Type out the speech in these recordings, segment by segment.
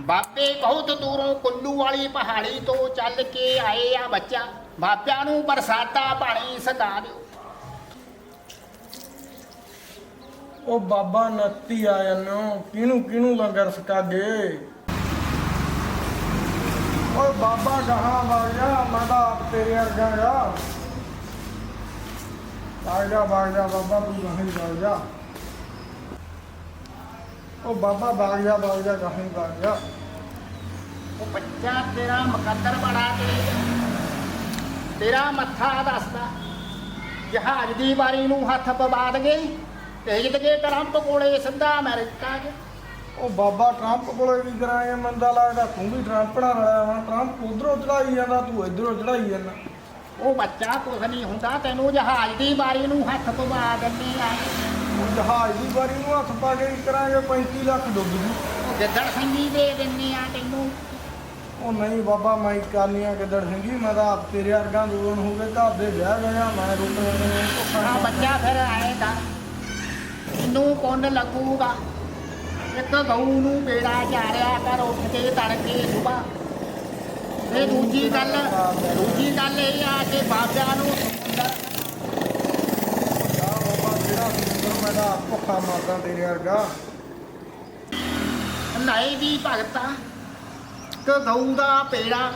ਬਾਬੇ ਬਹੁਤ ਦੂਰੋਂ ਕੁੱਲੂ ਵਾਲੀ ਪਹਾੜੀ ਤੋਂ ਚੱਲ ਕੇ ਆਏ ਆ ਬੱਚਾ। ਬਾਬਿਆਂ ਨੂੰ ਬਰਸਾਤਾ ਪਾਣੀ ਸਕਾ ਦਿਓ। ਉਹ ਬਾਬਾ ਨੱਤੀ ਆ ਜਨੋ, ਕਿਹਨੂੰ ਕਿਹਨੂੰ ਲੰਗਰ ਸਕਾਗੇ ਓਏ ਬਾਬਾ ਗਾਹਾਂ ਵਗ ਜਾ, ਮੈਂ ਤਾਂ ਆਪ ਤੇਰੇ ਵਰਗਾ ਗਾ। ਜਾ, ਵਗ ਬਾਬਾ ਤੂੰ ਗਾਹਾਂ ਹੀ ਉਹ ਬਾਬਾ ਵਗ ਜਾ ਵਗ ਜਾ ਗਾਹਾਂ ਵਗ ਜਾ ਉਹ ਬੱਚਾ ਤੇਰਾ ਮੁਕੱਦਰ ਬੜਾ ਤੇਜ਼ ਤੇਰਾ ਮੱਥਾ ਦੱਸਦਾ। ਜਹਾਜ਼ ਦੀ ਵਾਰੀ ਨੂੰ ਹੱਥ ਪਵਾਦ ਗਈ। ਤੇਜ ਦੇ ਟਰੰਪ ਕੋਲੇ ਸਿੱਧਾ ਅਮਰੀਕਾ 'ਚ। ਉਹ ਬਾਬਾ ਟਰੰਪ ਕੋਲੇ ਵੀ ਕਰਾਏ ਮੰਦਾ ਲੱਗਦਾ ਤੂੰ ਵੀ ਟਰੰਪ ਨਾਲ ਰਲਿਆ ਵਾ। ਟਰੰਪ ਉਧਰੋਂ ਚੜਾਈ ਜਾਂਦਾ ਤੂੰ ਇਧਰੋਂ ਚੜਾਈ ਜਾਂਦਾ। ਉਹ ਬੱਚਾ ਕੁਝ ਨਹੀਂ ਹੁੰਦਾ ਤੈਨੂੰ ਜਹਾਜ਼ ਦੀ ਵਾਰੀ ਨੂੰ ਹੱਥ ਪਵਾ ਦਿੰਦੇ ਆ। ਜਹਾਜ਼ ਦੀ ਵਾਰੀ ਨੂੰ ਹੱਥ ਪਾ ਕੇ ਕੀ ਕਰਾਂਗੇ 35 ਲੱਖ ਡੁੱਬ ਜੂ ਉਹ ਗਿੱਦੜ ਸਿੰਘੀ ਦੇ ਦਿੰਦੇ ਆ ਤੈਨੂੰ। ਉਹ ਨਹੀਂ ਬਾਬਾ ਮੈਂ ਕਾਲੀਆਂ ਕਿੱਦੜ ਸਿੰਘੀ ਮੈਂ ਤਾਂ ਆਪ ਤੇਰੇ ਵਰਗਾ ਦੂਰਨ ਹੋ ਕੇ ਘਰ ਦੇ ਵਿਆਹ ਗਿਆ ਮੈਂ ਰੁਕ ਆ। ਬੱਚਾ ਫਿਰ ਆਏਗਾ ਇਹਨੂੰ ਪੁੰਨ ਲੱਗੂਗਾ। ਇੱਕ ਗਊ ਨੂੰ ਬੇੜਾ ਚਾਰਿਆ ਕਰ ਉੱਠ ਕੇ ਤੜਕੇ ਸੁਬਾ ਇਹ ਦੂਜੀ ਗੱਲ ਦੂਜੀ ਗੱਲ ਇਹ ਆ ਕਿ ਬਾਬਿਆਂ ਨੂੰ ਸਮੁੰਦਰ ਬਾਬਾ ਜਿਹੜਾ ਆਪ ਭੁੱਖਾ ਮਰਦਾ ਤੇਰੇ ਵਰਗਾ। ਨਹੀਂ ਦੀ ਭਗਤਾ। ਕਿ ਗਊ ਦਾ ਪੇੜਾ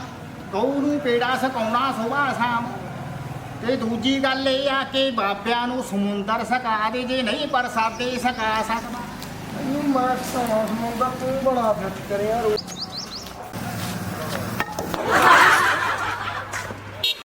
ਗਊ ਨੂੰ ਪੇੜਾ ਸਕਾਉਣਾ ਸੁਬਾ ਸ਼ਾਮ। ਤੇ ਦੂਜੀ ਗੱਲ ਇਹ ਆ ਕਿ ਬਾਬਿਆਂ ਨੂੰ ਸਮੁੰਦਰ ਸਕਾ ਦੇ ਜੇ ਨਹੀਂ ਪਰ ਸਾਦੇ ਸਕਾ ਸਕਦਾ। ਇਹਨੂੰ ਮੈਂ ਸਮਾਂ ਸਮੁੰਦਰ ਤੂੰ ਬੜਾ ਫਿੱਟ ਕਰਿਆ ਰੋ